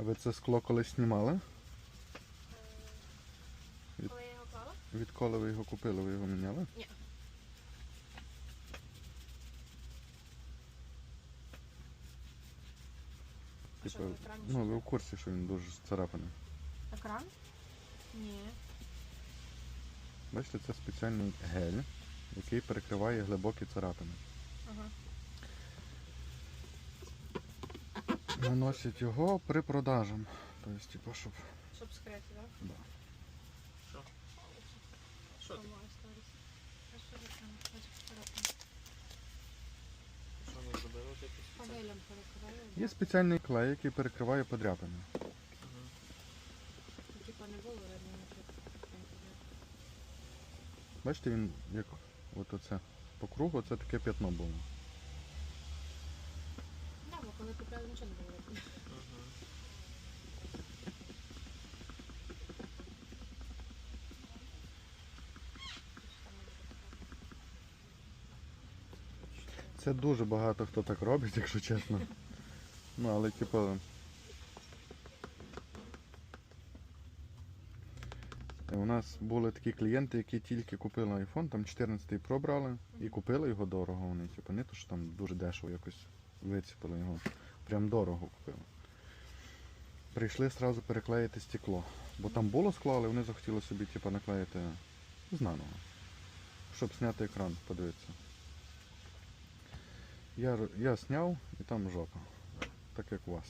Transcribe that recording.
А ви це скло колись знімали? Коли я його клала? Відколи ви його купили, ви його міняли? Ні. А що, Типу, в екрані ну, ви в курсі, що він дуже царапаний. Екран? Ні. Бачите, це спеціальний гель, який перекриває глибокі царапини. Ага. Наносять його при продажам. Тобто, типу, щоб. Щоб скрити, так? Да. Що? Що ти? Що перекриваю. Є спеціальний клей, який перекриває подряпини. Наприклад. Бачите, він як от оце по кругу, це таке п'ятно було. Да, бо нічого не було. Це дуже багато хто так робить, якщо чесно. Ну, але типу. У нас були такі клієнти, які тільки купили iPhone, там 14 Pro брали і купили його дорого. Вони, типу, не то, що там дуже дешево якось виціпили його. Прям дорого купили. Прийшли одразу переклеїти стекло. Бо там було скло, але вони захотіли собі типу, наклеїти знаного. Щоб зняти екран, подивитися. Я, я сняв і там жопа. Так як у вас.